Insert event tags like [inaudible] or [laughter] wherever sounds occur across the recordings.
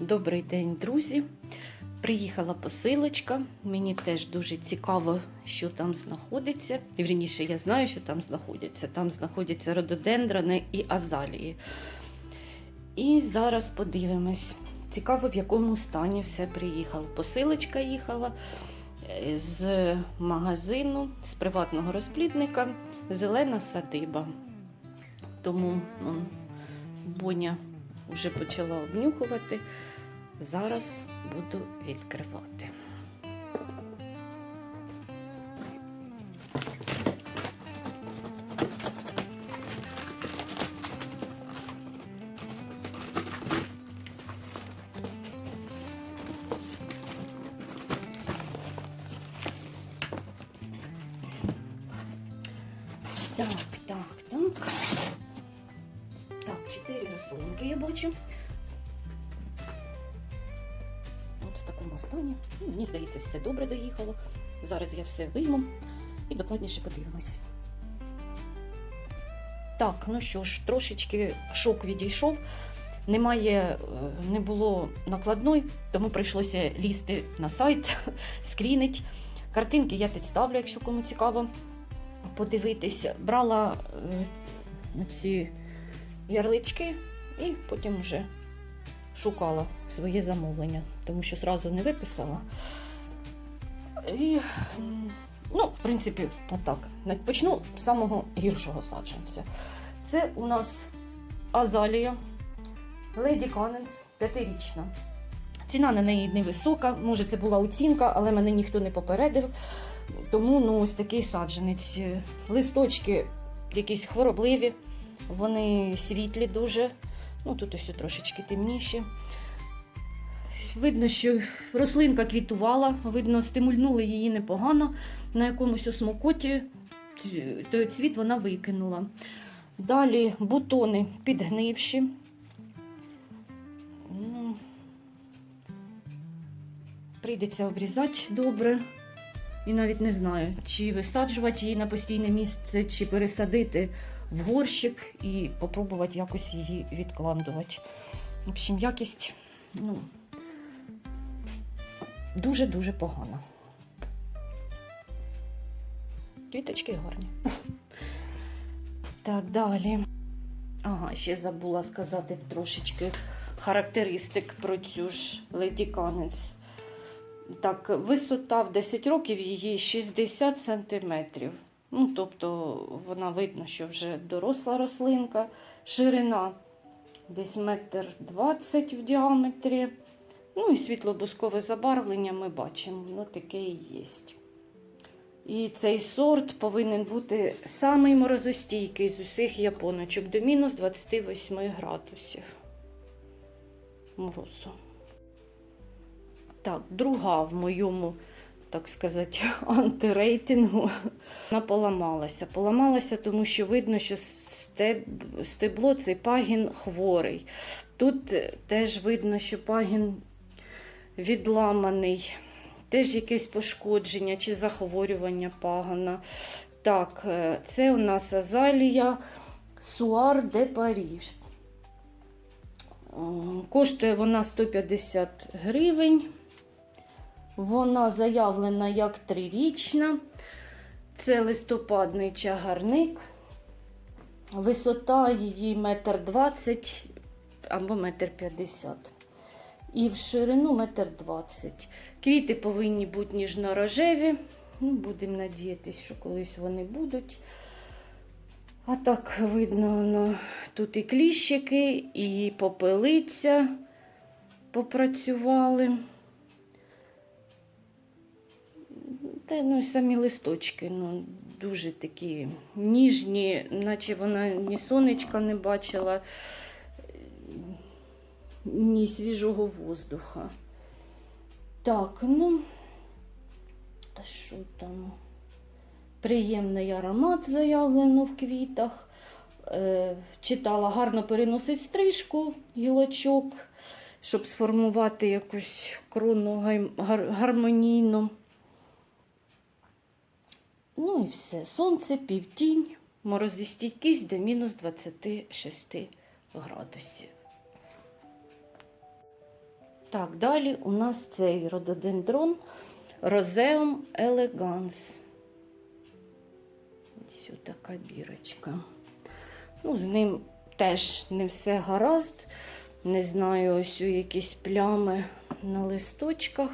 Добрий день, друзі. Приїхала посилочка. Мені теж дуже цікаво, що там знаходиться. І вірніше, я знаю, що там знаходяться. Там знаходяться рододендрони і азалії. І зараз подивимось. Цікаво, в якому стані все приїхало. Посилочка їхала е, з магазину, з приватного розплідника Зелена садиба. Тому он, Боня вже почала обнюхувати. Зараз буду відкривати. Так. Я. От в такому стані. Ну, Мені здається, все добре доїхало. Зараз я все вийму і докладніше подивимось. Так, ну що ж, трошечки шок відійшов. Немає, е, не було накладної, тому прийшлося лізти на сайт, [laughs] скрінить. Картинки я підставлю, якщо кому цікаво подивитися. Брала е, ці ярлички і потім вже шукала своє замовлення, тому що зразу не виписала. І, ну, в принципі, отак. Почну з самого гіршого саджанця. Це у нас азалія Леді Каненс п'ятирічна. Ціна на неї невисока, може це була оцінка, але мене ніхто не попередив. Тому ну, ось такий саджанець. Листочки якісь хворобливі, вони світлі дуже. Ну, тут ось трошечки темніші. Видно, що рослинка квітувала, видно, стимульнули її непогано. На якомусь осмокоті той цвіт вона викинула. Далі бутони підгнивші. Ну, прийдеться обрізати добре. І навіть не знаю, чи висаджувати її на постійне місце, чи пересадити в горщик і попробувати якось її відкладувати. В общем, якість ну, дуже-дуже погана. Квіточки гарні. Так, далі. Ага, ще забула сказати трошечки характеристик про цю ж Леді Канець. Так, висота в 10 років її 60 сантиметрів. Ну, тобто вона видно, що вже доросла рослинка. Ширина десь метр 20 в діаметрі. Ну і світло-бускове забарвлення ми бачимо, ну таке і є. І цей сорт повинен бути самий морозостійкий з усіх японочок до мінус 28 градусів морозу. Так, друга в моєму, так сказати, [laughs] антирейтингу. Вона поламалася. Поламалася, тому що видно, що стебло цей пагін хворий. Тут е, теж видно, що пагін відламаний, теж якесь пошкодження чи захворювання пагана. Так, е, це у нас азалія Суар де Паріж. Е, Коштує вона 150 гривень. Вона заявлена як трирічна. Це листопадний чагарник. Висота її метр двадцять або метр п'ятдесят. І в ширину метр двадцять. Квіти повинні бути ніжно-рожеві. Ну, будемо надіятися, що колись вони будуть. А так видно, воно, тут і кліщики, і попелиця попрацювали. Та ну самі листочки, ну, дуже такі ніжні, наче вона ні сонечка не бачила, ні свіжого воздуха. Так, ну, що там? Приємний аромат заявлено в квітах. Е, читала, гарно переносить стрижку, гілочок, щоб сформувати якусь крону гар- гармонійну. Ну і все. Сонце, півтінь, морозостійкість до мінус 26 градусів. Так, далі у нас цей рододендрон Roseum elegans. Ось така бірочка. Ну, з ним теж не все гаразд. Не знаю, ось у якісь плями на листочках.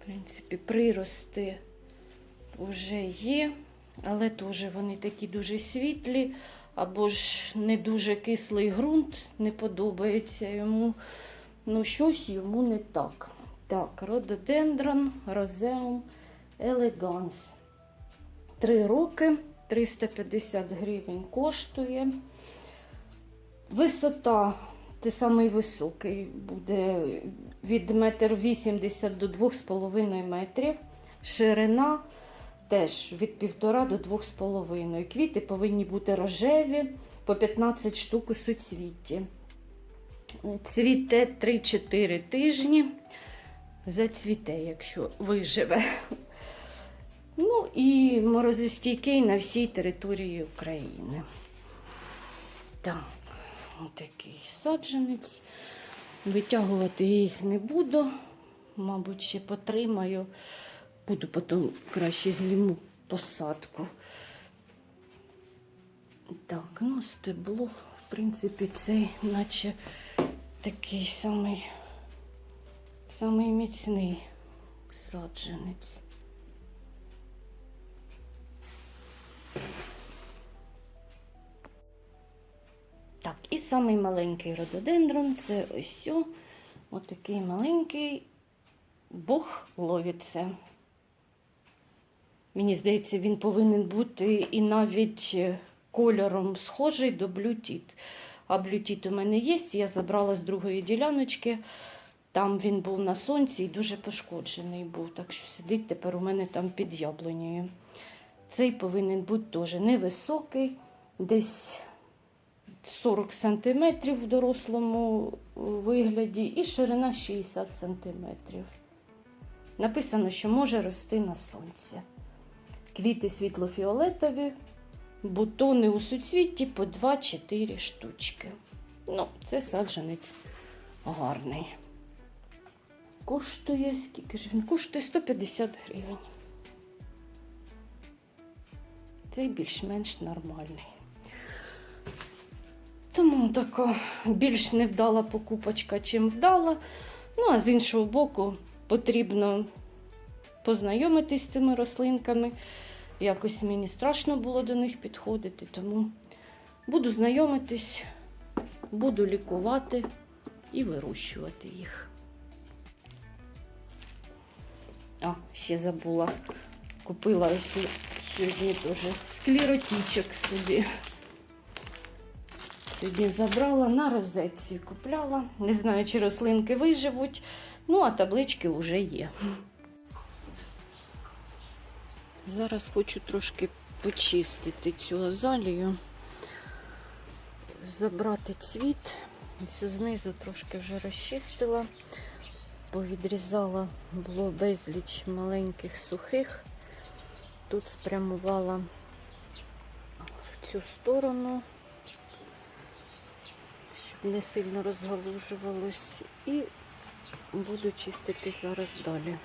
В принципі, прирости вже є, але теж вони такі дуже світлі, або ж не дуже кислий ґрунт, не подобається йому. Ну, щось йому не так. Так, рододендрон, розеум, елеганс. Три роки, 350 гривень коштує. Висота, це самий високий, буде від 1,80 м до 2,5 метрів. Ширина теж від 1,5 до 2,5. Квіти повинні бути рожеві по 15 штук у суцвітті. Цвіте 3-4 тижні. Зацвіте, якщо виживе. Ну і морозостійкий на всій території України. Так, отакий саджанець. Витягувати їх не буду. Мабуть, ще потримаю. Буду потім краще зніму посадку. Так, ну стебло, в принципі, цей, наче такий самий, самий міцний саджанець. Так, і самий маленький рододендрон це ось отакий маленький Бог ловиться. Мені здається, він повинен бути і навіть е, кольором схожий до блютіт. А блютіт у мене є, я забрала з другої діляночки. Там він був на сонці і дуже пошкоджений був. Так що сидить тепер у мене там під яблунею. Цей повинен бути теж невисокий, десь 40 см в дорослому вигляді і ширина 60 см. Написано, що може рости на сонці. Квіти світлофіолетові, бутони у суцвітті по 2-4 штучки. Ну, це саджанець гарний. Коштує, скільки ж він? Коштує 150 гривень. Цей більш-менш нормальний. Тому така більш невдала покупочка, чим вдала. Ну, а з іншого боку, потрібно познайомитись з цими рослинками. Якось мені страшно було до них підходити, тому буду знайомитись, буду лікувати і вирощувати їх. А, ще забула. Купила ось сьогодні теж склеротичок собі. Сьогодні забрала на розетці, купляла. Не знаю, чи рослинки виживуть, ну а таблички вже є. Зараз хочу трошки почистити цю азалію, забрати цвіт. Ось знизу трошки вже розчистила, повідрізала, було безліч маленьких сухих. Тут спрямувала в цю сторону, щоб не сильно розгалужувалось. І буду чистити зараз далі.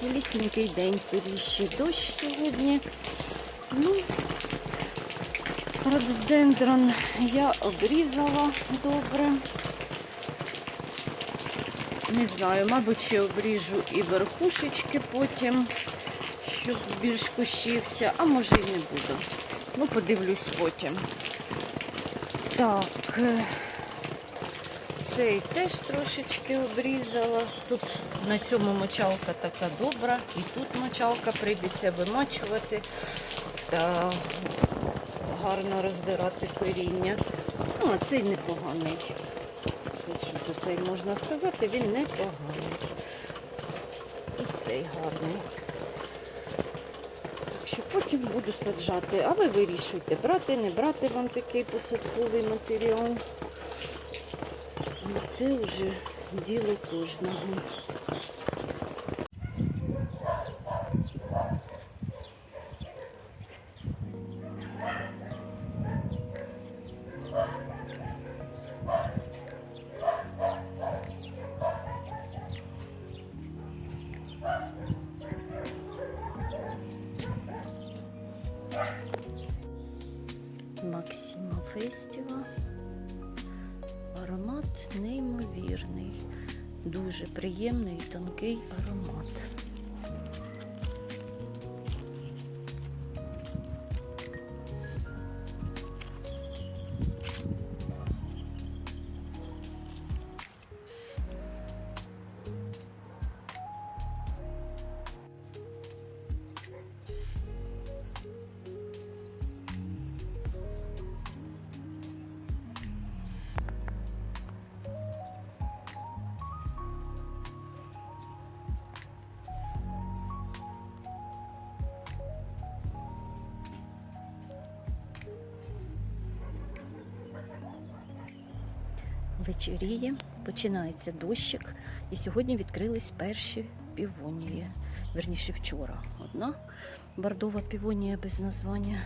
Цілісінький день ще дощ сьогодні. Ну, рододендрон я обрізала добре. Не знаю, мабуть, ще обріжу і верхушечки потім, щоб більш кущився, а може і не буду. Ну, подивлюсь потім. Так, е, цей теж трошечки обрізала. Тут на цьому мочалка така добра, і тут мочалка прийдеться вимачувати та гарно роздирати коріння. Ну, а цей непоганий. Це що цей можна сказати, він непоганий. І цей гарний. Що потім буду саджати. А ви вирішуйте, брати, не брати вам такий посадковий матеріал. Це вже діло кожного. Дуже приємний тонкий аромат. Вечеріє, починається дощик, і сьогодні відкрились перші півонії. Верніше вчора. Одна бордова півонія без названня.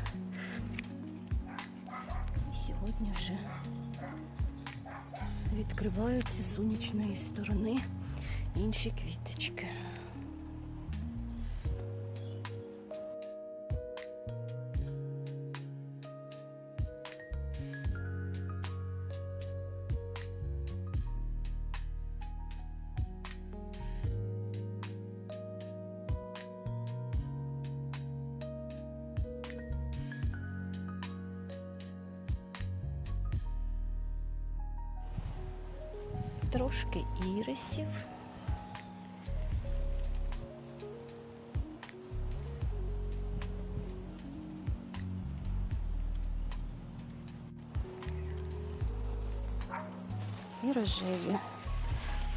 І сьогодні вже відкриваються з сонячної сторони інші квіточки. Трошки ірисів. І рожеві.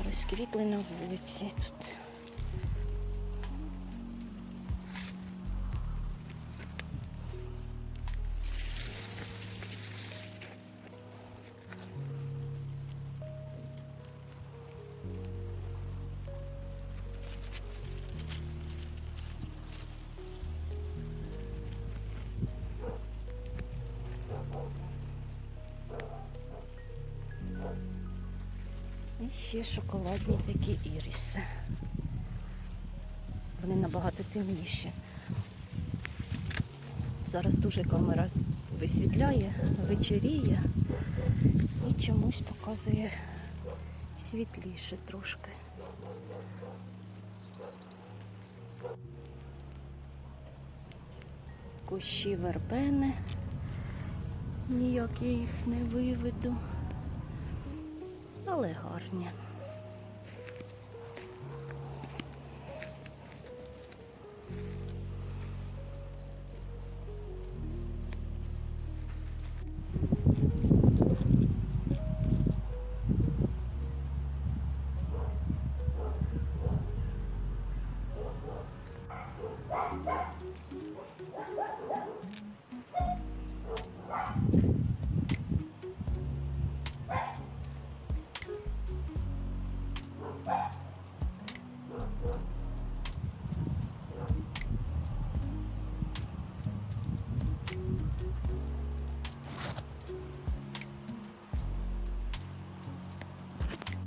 Розквітли на вулиці тут. І ще шоколадні такі іриси. Вони набагато темніші. Зараз дуже камера висвітляє, вечеріє і чомусь показує світліше трошки. Кущі вербени. Ніяк я їх не виведу але гарні.